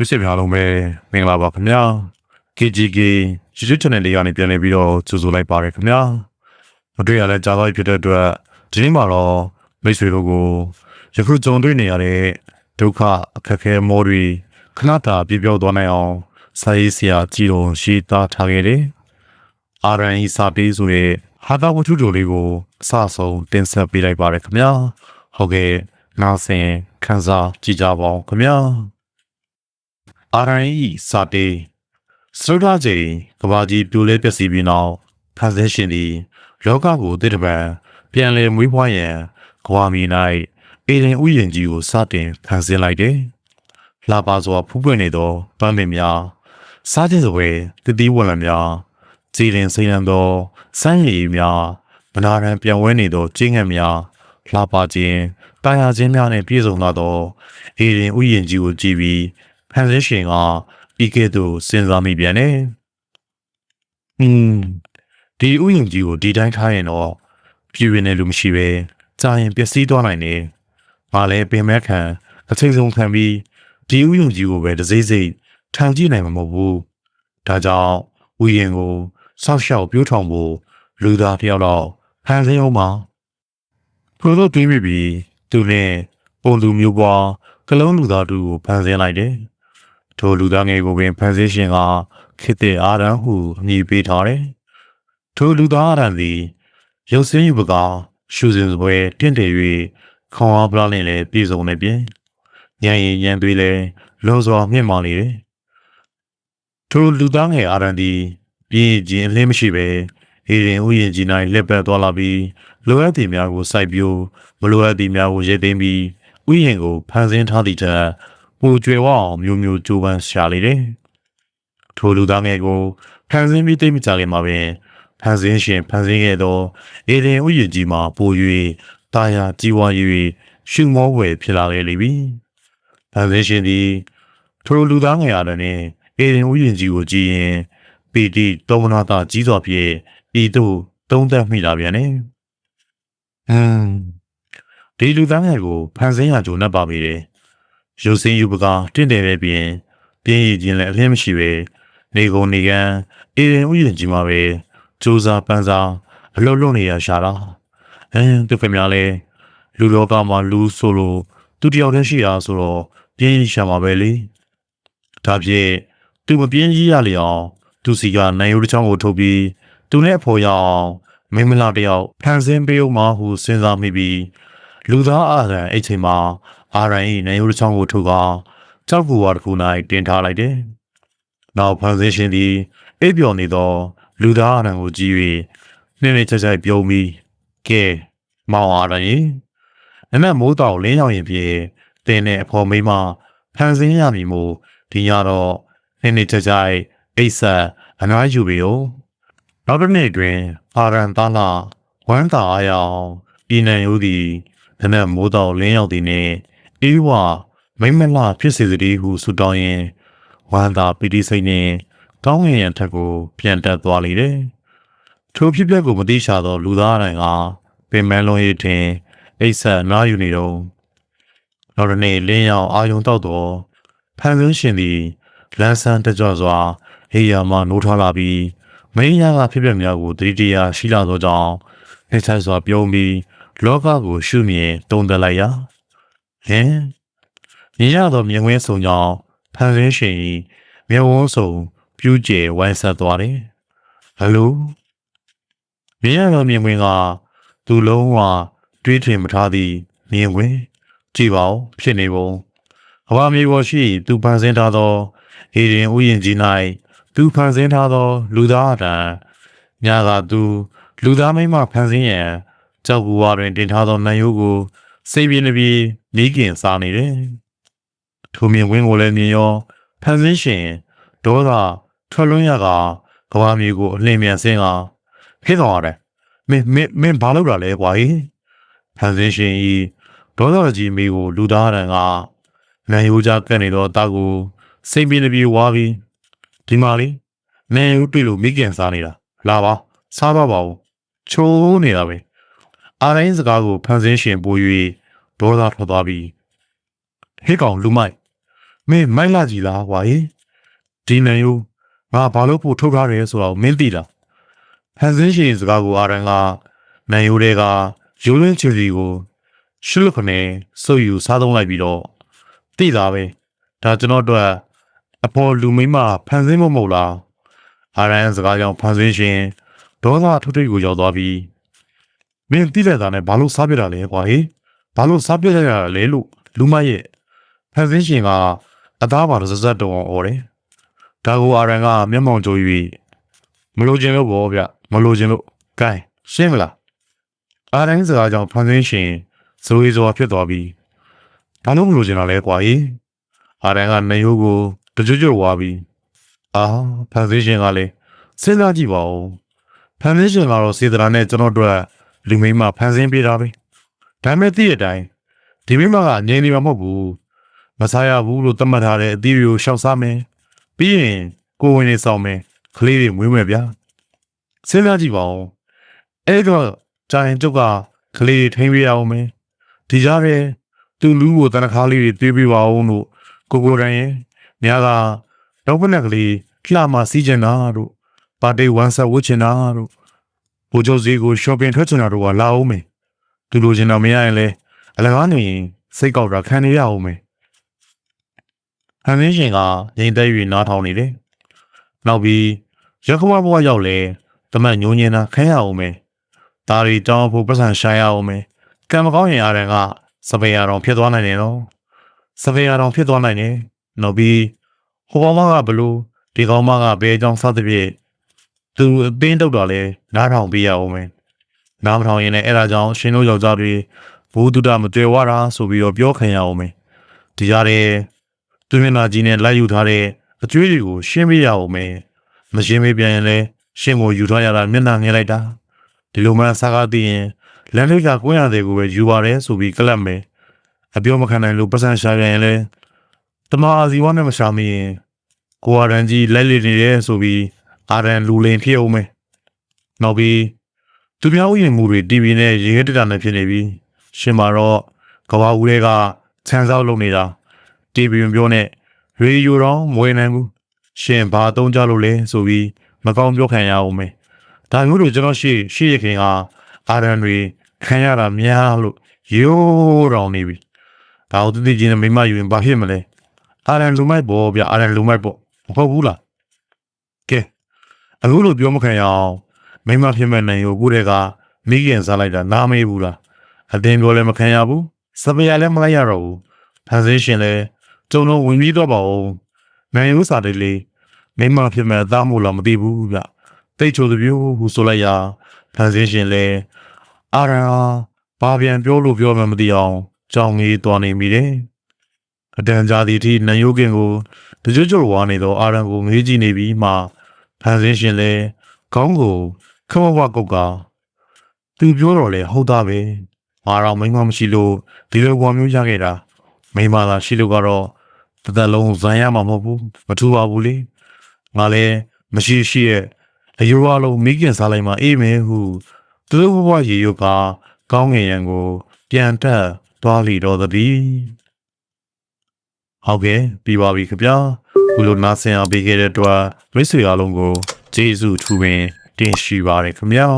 လူစစ်များလုံးပဲမင်္ဂလာပါခင်ဗျာ KGK YouTube channel လေးကနေပြန်လည်ပြီးတော့ကြိုဆိုလိုက်ပါရခင်ဗျာမတွေ့ရလဲကြားသွားပြီဖြစ်တဲ့အတွက်ဒီနေ့မှာတော့မိတ်ဆွေတို့ကိုယခုကြုံတွေ့နေရတဲ့ဒုက္ခအခက်အခဲမောတွေခဏတာပြပြောသွားနိုင်အောင်စာရေးဆရာကြည်တော်ရှိသားထားခဲ့တယ်အာရန်ဤစာပေးဆိုတဲ့ဟာတာဝတ္ထုတိုလေးကိုအစအဆုံးတင်ဆက်ပေးလိုက်ပါရခင်ဗျာဟုတ်ကဲ့နောက်ဆင်ခန်းစားကြည့်ကြပါဦးခင်ဗျာ အာရန်ဤစာတေးစရုဒ္ဓချိန်ကဘာကြီးပြိုလဲပျက်စီးပြီးနောက်ဖန်ဆင်းရှင်သည်လောကကိုတည်တပံပြန်လည်မွေးဖွားရန်ကဘာမီ၌အေဒင်ဥယျာဉ်ကြီးကိုစတင်ဖန်ဆင်းလိုက်တယ်။လှပစွာဖူးပွင့်နေသောပန်းပင်များစားခြင်းစပွဲတတိဝလံများကြည်ရင်စိမ်းလန်းသောစမ်းရည်များမနာရန်ပြန်ဝဲနေသောကျင်းငယ်များလှပခြင်းတာယာခြင်းများနှင့်ပြည့်စုံလာသောအေဒင်ဥယျာဉ်ကြီးကိုကြည်ပြီး ဖန်ဆင်းရှင်ကပြီးခဲ့သူစဉ်းစားမိပြန်တယ်။ဟွန်းဒီဥယျာဉ်ကြီးကိုဒီတိုင်းထားရင်တော့ပြည့်ရနေလို့မရှိပဲကြာရင်ပျက်စီးသွားနိုင်တယ်။ငါလည်းပင်မဲ့ခံအချိန်ဆုံးခံပြီးဒီဥယျာဉ်ကြီးကိုပဲတစိမ့်စိမ့်ထန်ကြည့်နိုင်မှာမဟုတ်ဘူး။ဒါကြောင့်ဥယျာဉ်ကိုဆောက်ရှောက်ပြိုးထောင်ဖို့လူသားတယောက်တော့ဖန်ဆင်းအောင်ပါ။ထို့သောတွေးမိပြီးသူနဲ့ပုံသူမျိုးပွားကလုံးလူသားတို့ကိုဖန်ဆင်းလိုက်တယ်။ ထိုလူသားငယ်ကိုပင်ဖန်ဆင်းရှင်ကခေတ္တအာရန်ဟုအမည်ပေးထားတယ်။ထိုလူသားအာရန်သည်ရုပ်စင်းယူပကရှုစဉ်ပွဲတင့်တယ်၍ခေါင်းအားပလားလင်းလည်းပြည်စုံနေပြင်။ညံရင်ညံသွေးလည်းလွန်စွာမြင့်မာနေတယ်။ထိုလူသားငယ်အာရန်သည်ပြင်းကျင်အလင်းမရှိပဲဟေရင်ဥယျာဉ်ကြီး၌လက်ပတ်သွားလာပြီးလိုအပ်သည်များကိုစိုက်ပျိုးမလိုအပ်သည်များကိုရိတ်သိမ်းပြီးဥယျာဉ်ကိုဖန်ဆင်းထားသည့်ထက် ပူကြွယ်ဝအောင်မျိုးမျိုးကြိုးပမ်းရှာလေတယ်။ထိုလူသားငယ်ကိုဖန်ဆင်းပြီးသိမ့်မကြခင်မှာပင်ဖန်ဆင်းရှင်ဖန်ဆင်းခဲ့သောအေဒင်ဥယျာဉ်ကြီးမှာပို၍တာယာကြီးဝါ၍ရှုမောဝယ်ဖြစ်လာခဲ့လိမ့်မည်။ဖန်ဆင်းရှင်သည်ထိုလူသားငယ်အားလည်းအေဒင်ဥယျာဉ်ကြီးကိုကြည့်ရင်ပီတိတောမနာတာကြီးစွာဖြင့်ဤသို့သုံးသပ်မိလာပြန်တယ်။ဟမ်ဒီလူသားငယ်ကိုဖန်ဆင်းရကြုံ납ပါပြီတယ်။ ရုပ်စင်းယူပကတင့်တယ်ပဲပြင်ပြင်းရည်ချင်းလည်းအလင်းမရှိပဲနေကုန်နေကန်အေရင်ဥယျာဉ်ကြီးမှာပဲစူးစားပန်းစားအလုံးလုံးနေရရှာတာအင်းသူခင်များလဲလူလောကမှာလူဆိုလို့သူတယောက်တည်းရှိတာဆိုတော့ပြင်းရည်ရှာမှာပဲလေဒါဖြင့်သူမပြင်းကြီးရလေအောင်သူစီကနိုင်ရိုးတစ်ချောင်းကိုထုတ်ပြီးသူနဲ့အဖော်ရအောင်မိန်းမလာတယောက်ဖန်ဆင်းပေးဦးမဟုစဉ်းစားမိပြီးလူသားအာရန်အဲ့ချိန်မှာ အာရန်၏နိုင်ရိုးတစ်ချောင်းကိုထုတ်ကကြောက်ကူဝါတစ်ခု၌တင်ထားလိုက်တယ်။နောက်ဖန်ဆင်းရှင်သည်အိပ်ပျော်နေသော လူသားအာရန်ကိုကြည့်၍နှင်းနှင်းချက်ချက်ပြုံးပြီးကဲမောင်အာရန်၏နနက်မိုးတောင်လင်းရောင်ရင်ဖြင့်တင်းနဲ့အဖော်မိန်းမဖန်ဆင်းရမည်မို့ဒီညတော့နှင်းနှင်းချက်ချက်အိတ်ဆက်အနားယူပြီ哦နောက်တစ်နေ့တွင်အာရန်သားလာဝမ်းသာအားရအောင်ပြည်နယ်ဦးသည်နနက်မိုးတောင်လင်းရောက်သည်နှင့် အေးဝမိမ့်မလာဖြစ်စေတည်းဟုဆုတောင်းရင်ဝမ်းသာပီတိစိတ်နှင့်ကောင်းငင်ရန်ထက်ကို ပြန်တက်သွားလေတယ်။ထိုဖြစ်ပျက်ကိုမသိရှာသော လူသားအတိုင်းကပင်မလုံးရိပ်ထင်အိတ်ဆက်နားယူနေတော့နောက်တစ်နေ့လင်းရောင်အာယုံတောက်တော့ဖန်ဆင်းရှင်သည်လန်းဆန်းတကြွစွာဟေးယာမှနိုးထွားလာပြီးမင်းရကဖြစ်ပျက်များကိုတတိတရာရှိလာသောကြောင့်နှိမ့်ဆက်စွာပြုံးပြီးလောကကိုရှုမြင်တုံးတက်လိုက်ရာ လင်းမြင်ရသောမြင်ကွင်းဆုံကြောင့်ဖန်ဆင်းရှင်၏မျက်ဝန်းဆုံပြူးကျဲဝိုင်းဆက်သွားတယ်။ဟယ်လိုမြင်ရသောမြင်ကွင်းကသူလုံးဝတွေးထွင်မထားသည့်မြင်ကွင်းကြည့်ပါဦးဖြစ်နေပုံအဝါမြေပေါ်ရှိသူဖန်ဆင်းထားသောဟေရင်ဥယျာဉ်ကြီး၌သူဖန်ဆင်းထားသော လူသားအတန်ညကသူလူသားမိန်းမဖန်ဆင်းရန်ကြောက်ကူဝါတွင်တင်ထားသောနံရိုးကိုစိတ်ပြင်းနေပြီး မိခင်စားနေတယ်။ထိုမြင်ကွင်းကိုလည်းမြင်ရောဖန်ဆင်းရှင်ဒေါသထွက်လွန်းရကကဘာမြေကိုအလင်းမြန်ဆင်းကဖိတော်ရတယ်မင်းမင်းမင်းဘာလုပ်တာလဲကွာဟိဖန်ဆင်းရှင်ဤဒေါသကြီးမိကိုလူသားရန်ကနန်ရိုးကြကက်နေတော့တာကိုစိတ်ပြင်းနေပြီးဝါပြီးဒီမာလေးနန်ရိုးတွေ့လို့မိခင်စားနေတာလာပါစားပါပါဦးချိုးနေတာပဲအာရင်းစကားကိုဖန်ဆင်းရှင်ပို့၍ ဒေါသထွက်သွားပြီးဟေးကောင်လူမိုက်မင်းမိုက်လာကြီးလားကွာဟင်ဒီနန်ယိုငါဘာလို့ပို့ထုတ်ထားတယ်ဆိုတော့မင်းသိလားဟန်စင်းရှင်စကားကိုအာရန်ကနန်ယိုတွေကရိုးရင်းချီစီကိုရှုလခနဲ့စုပ်ယူစားသုံးလိုက်ပြီးတော့သိတာပဲဒါကျွန်တော်တို့အပေါ်လူမိန်းမဖန်ဆင်းမမဟုတ်လားအာရန်စကားကြောင့်ဖန်ဆင်းရှင်ဒေါသထုတ်ထိတ်ကိုရောက်သွားပြီးမင်းသိတဲ့သားနဲ့ဘာလို့စားပြတာလဲကွာဟင် ဘာလို့စားပြရရလဲလို့လူမရဲ့ဖန်ဆင်းရှင်ကအသားပါတော့ဇက်ဇက်တုံအောင်អော်တယ်ဒါကိုအာရန်ကမျက်မှောင်ကြိုး၍မလိုချင်လို့ဗောဗျမလိုချင်လို့ဂိုင်းရှင်းမလားအာရန်စကားကြောင့်ဖန်ဆင်းရှင်ဇိုးရီဇော်ဖြစ်သွားပြီးဘာလို့မလိုချင်တာလဲကွာဟင်အာရန်ကနေယိုးကိုတကြွကြွဝါပြီးအာဖန်ဆင်းရှင်ကလည်းစဉ်းစားကြည့်ပါဦးဖန်ဆင်းရှင်ကတော့စေတနာနဲ့ကျွန်တော်တို့လူမိန်းမဖန်ဆင်းပေးတာပဲ ဒါပေမဲ့သိတဲ့အတိုင်းဒီမိန်းမကအငြိမ်နေမှာမဟုတ်ဘူးမစားရဘူးလို့သတ်မှတ်ထားတဲ့အသီးတွေကိုရှောက်စားမယ်ပြီးရင်ကိုယ်ဝင်နေဆောင်မယ်ကလေးတွေမွေးမယ်ဗျာစဉ်းစားကြည့်ပါဦးအဲ့တော့ဂျိုင်ကျုပ်ကကလေးတွေထိန်းပေးရအောင်မယ်ဒီကြားထဲသူ့လူကိုတနခါလေးတွေတွေးပေးပါအောင်လို့ကိုကိုရန်ရဲ့ညာကတော့ဘနဲ့ကလေးခလာမစီးကျင်တာတို့ပါတီဝမ်ဆက်ဝှချင်တာတို့ဘိုးချုပ်စီကို shopping ထွက်ချင်တာတို့ကလာအောင်မယ် သူလိုချင်တော့မရရင်လေအလကားနေရင်စိတ်ကောက်တာခံနေရအောင်မယ်ဟန်မင်းရှင်ကငိမ့်သက်၍နားထောင်နေတယ်။နောက်ပြီးရခမဘွားရောက်လေတမတ်ညိုညင်တာခဲရအောင်မယ်။ဒါရီတောင်းဖို့ပတ်စံရှာရအောင်မယ်။ကံမကောင်းရင်အားရန်ကစပယ်ရတော်ဖြစ်သွားနိုင်တယ်နော်။စပယ်ရတော်ဖြစ်သွားနိုင်တယ်။နောက်ပြီးဟိုကောင်မကဘလို့ဒီကောင်မကဘဲကြောင့်စသဖြင့်သူအပင်းတုတ်တော်လဲနားထောင်ပေးရအောင်မယ်။ နားမထောင်ရင်လည်းအဲ့ဒါကြောင့်ရှင်တို့ယောက်ျားတွေဘူတုဒမတွေ့ဝတာဆိုပြီးတော့ပြောခံရအောင်မယ်။ဒီကြားထဲသူမျက်နှာကြီးနဲ့လိုက်ယူထားတဲ့အကျွေးတွေကိုရှင်းပေးရအောင်မယ်မရှင်းပေးပြန်ရင်လည်းရှင်းကိုယူထားရတာမျက်နှာငယ်လိုက်တာဒီလိုမှစားကားသိရင်လမ်းလေးကကွင်းရတယ်ကိုပဲယူပါတယ်ဆိုပြီးကလပ်မယ်အပြောမခံနိုင်လို့ပတ်စံရှာပြန်ရင်လည်းတမအာဇီဝနဲ့မရှာမရင်ကိုအာရန်ကြီးလိုက်လေနေတယ်ဆိုပြီးအာရန်လူလင်ဖြစ်အောင်မယ်နောက်ပြီး သူများဥယျာဉ်မှုတွေ TV နဲ့ရေခဲတက်တာနဲ့ဖြစ်နေပြီးရှင်မာတော့ကဘာဦးတွေကခြံစောက်လုပ်နေတာတီဗီပြောနဲ့ရေဒီယိုတော့မွေးနိုင်ဘူးရှင်ဘာသုံးကြလို့လဲဆိုပြီးမကောင်းပြောခံရအောင်မယ်ဒါမျိုးတို့ကျွန်တော်ရှေ့ရှေ့ရခင်ကအာရန်တွေခံရတာများလို့ရိုးတော်နေပြီဒါကိုတတိချင်းနဲ့မိမယူရင်ဘာဖြစ်မလဲအာရန်လူမိုက်ပေါ့ဗျအာရန်လူမိုက်ပေါ့မဟုတ်ဘူးလားကဲအခုလိုပြောမခံရအောင် မိမဖြစ်မဲ့နိုင်ကိုကိုတဲ့ကမိခင်စားလိုက်တာနားမေးဘူးလားအတင်းပြောလည်းမခံရဘူးစပယ်လည်းမလိုက်ရတော့ဘူးဖန်ဆင်းရှင်လည်းကျုံတော့ဝင်ပြီးတော့ပါဦးနိုင်ရုစာလေးလေးမိမဖြစ်မဲ့အသားမို့လားမသိဘူးဗျတိတ်ချိုသူပြို့ဟူဆိုလိုက်ရာဖန်ဆင်းရှင်လဲအာရန်ဟာဘာပြန်ပြောလို့ပြောမှမသိအောင်ကြောင်ကြီးတွားနေမိတယ်အတန်ကြာသည့်အထိနန်ယိုကင်ကိုတကြွကြွဝါနေတော့အာရန်ကိုငေးကြည့်နေပြီးမှဖန်ဆင်းရှင်လဲခေါင်းကို ခမဝကုတ်ကသူပြောတော့လေဟုတ်သားပဲငါတော့မိမမရှိလို့ဒီလိုဘွားမျိုးရခဲ့တာမိမသာရှိလို့ကတော့တစ်သက်လုံးဇန်ရမှာမဟုတ်ဘူးမထူပါဘူးလေငါလည်းမရှိရှိရဲ့အယူအလုံးမိခင်စားလိုက်မှအေးမယ်ဟုသူတို့ဘဝရေရုပ်ကကောင်းငင်ရန်ကို ပြန်တက်သွားလီတော့သည်ဟုတ်ကဲ့ပြီးပါပြီခင်ဗျာခုလိုနားဆင်အောင်ပေးခဲ့တဲ့အတွက်မိတ်ဆွေအားလုံးကိုကျေးဇူးထူပင် တင်ရှိပါရခင်ဗျာ